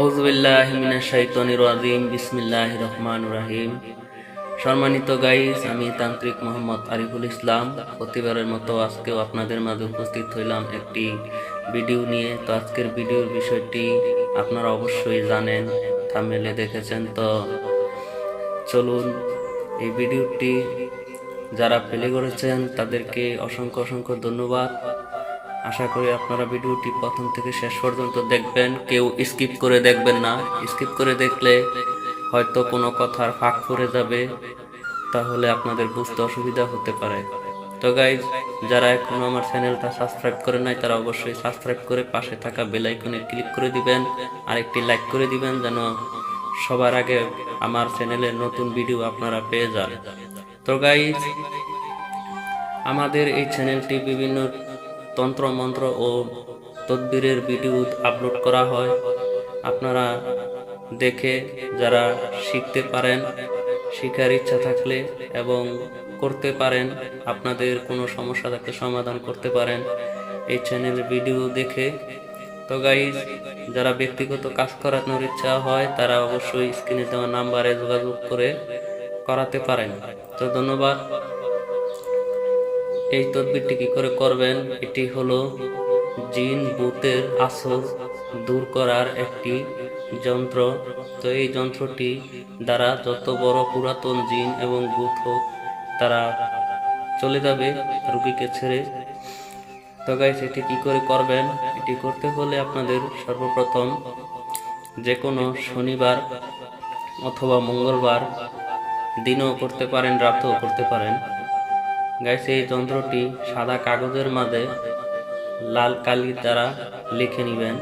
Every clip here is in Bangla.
আউজবিল্লাহ শাইতনির রাজিম বিসমিল্লাহ রহমান রাহিম। সম্মানিত গাইস আমি তান্ত্রিক মোহাম্মদ আরিফুল ইসলাম। প্রতিবারের মতো আজকেও আপনাদের মাঝে উপস্থিত হইলাম একটি ভিডিও নিয়ে। তো আজকের ভিডিওর বিষয়টি আপনারা অবশ্যই জানেন থামেলে দেখেছেন। তো চলুন, এই ভিডিওটি যারা প্লে করেছেন, তাদেরকে অসংখ্য অসংখ্য ধন্যবাদ। আশা করি আপনারা ভিডিওটি প্রথম থেকে শেষ পর্যন্ত দেখবেন। কেউ স্কিপ করে দেখবেন না। স্কিপ করে দেখলে হয়তো কোনো কথার ফাঁক পড়ে যাবে। তাহলে আপনাদের বুঝতে অসুবিধা হতে পারে। তো গাইজ যারা এখনও আমার চ্যানেলটা সাবস্ক্রাইব করে নাই, তারা অবশ্যই সাবস্ক্রাইব করে পাশে থাকা বেল আইকনে ক্লিক করে দিবেন। আর একটি লাইক করে দিবেন যেন সবার আগে আমার চ্যানেলের নতুন ভিডিও আপনারা পেয়ে যান। তো গাইজ আমাদের এই চ্যানেলটি বিভিন্ন তন্ত্র মন্ত্র ও তদবিরের ভিডিও আপলোড করা হয়। আপনারা দেখে যারা শিখতে পারেন, শিখার ইচ্ছা থাকলে এবং করতে পারেন, আপনাদের কোনো সমস্যা থাকলে সমাধান করতে পারেন এই চ্যানেলের ভিডিও দেখে। তো গাইজ যারা ব্যক্তিগত কাজ করানোর ইচ্ছা হয়, তারা অবশ্যই স্ক্রিনে দেওয়া নাম্বারে যোগাযোগ করে করাতে পারেন। তো ধন্যবাদ। এই তদবিরটি কি করে করবেন? এটি হলো জিন ভূতের আসর দূর করার একটি যন্ত্র। তো এই যন্ত্রটি দ্বারা যত বড় পুরাতন জিন এবং ভূত হোক, তারা চলে যাবে রুগীকে ছেড়ে। তো গাইস এটি কি করে করবেন? এটি করতে হলে আপনাদের সর্বপ্রথম যে কোনো শনিবার অথবা মঙ্গলবার দিনও করতে পারেন, রাতেও করতে পারেন। গাইস, এই যন্ত্রটি সাদা কাগজের মাঝে লাল কালি দ্বারা লিখে নেবেন।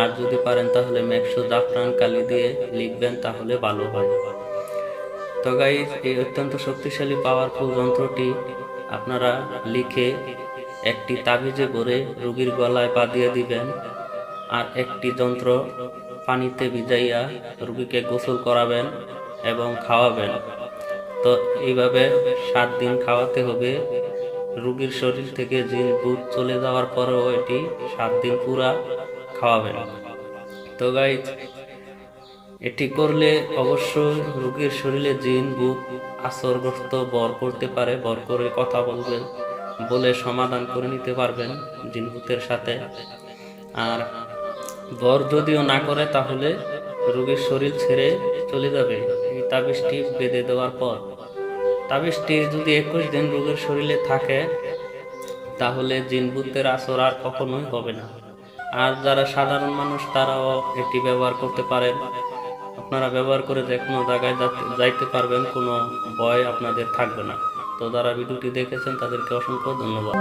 আর যদি পারেন তাহলে মেক্সো জাফরান কালি দিয়ে লিখবেন, তাহলে ভালো হয়। তো গাইস, এই অত্যন্ত শক্তিশালী পাওয়ারফুল যন্ত্রটি আপনারা লিখে একটি তাবিজে ভরে রোগীর গলায় দিয়ে দিবেন। আর একটি যন্ত্র পানিতে ভিজাইয়া রুগীকে গোসল করাবেন এবং খাওয়াবেন। তো এইভাবে সাত দিন খাওয়াতে হবে। রুগীর শরীর থেকে জিন ভূত চলে যাওয়ার পরেও এটি সাত দিন পুরা খাওয়াবেন তো গাইজ এটি করলে অবশ্যই রুগীর শরীরে জিন ভূত আসরগ্রস্ত বর করতে পারে। বর করে কথা বলবেন, বলে সমাধান করে নিতে পারবেন জিন, ভূতের সাথে। আর বর যদিও না করে, তাহলে রুগীর শরীর ছেড়ে চলে যাবে। এই তাবিজটি বেঁধে দেওয়ার পর তাবিজটি যদি একুশ দিন রোগীর শরীরে থাকে, তাহলে জিনবুতের আসর আর কখনোই হবে না। আর যারা সাধারণ মানুষ, তারাও এটি ব্যবহার করতে পারেন। আপনারা ব্যবহার করে যে কোনো জায়গায় যাইতে পারবেন, কোনো ভয় আপনাদের থাকবে না। তো যারা ভিডিওটি দেখেছেন, তাদেরকে অসংখ্য ধন্যবাদ।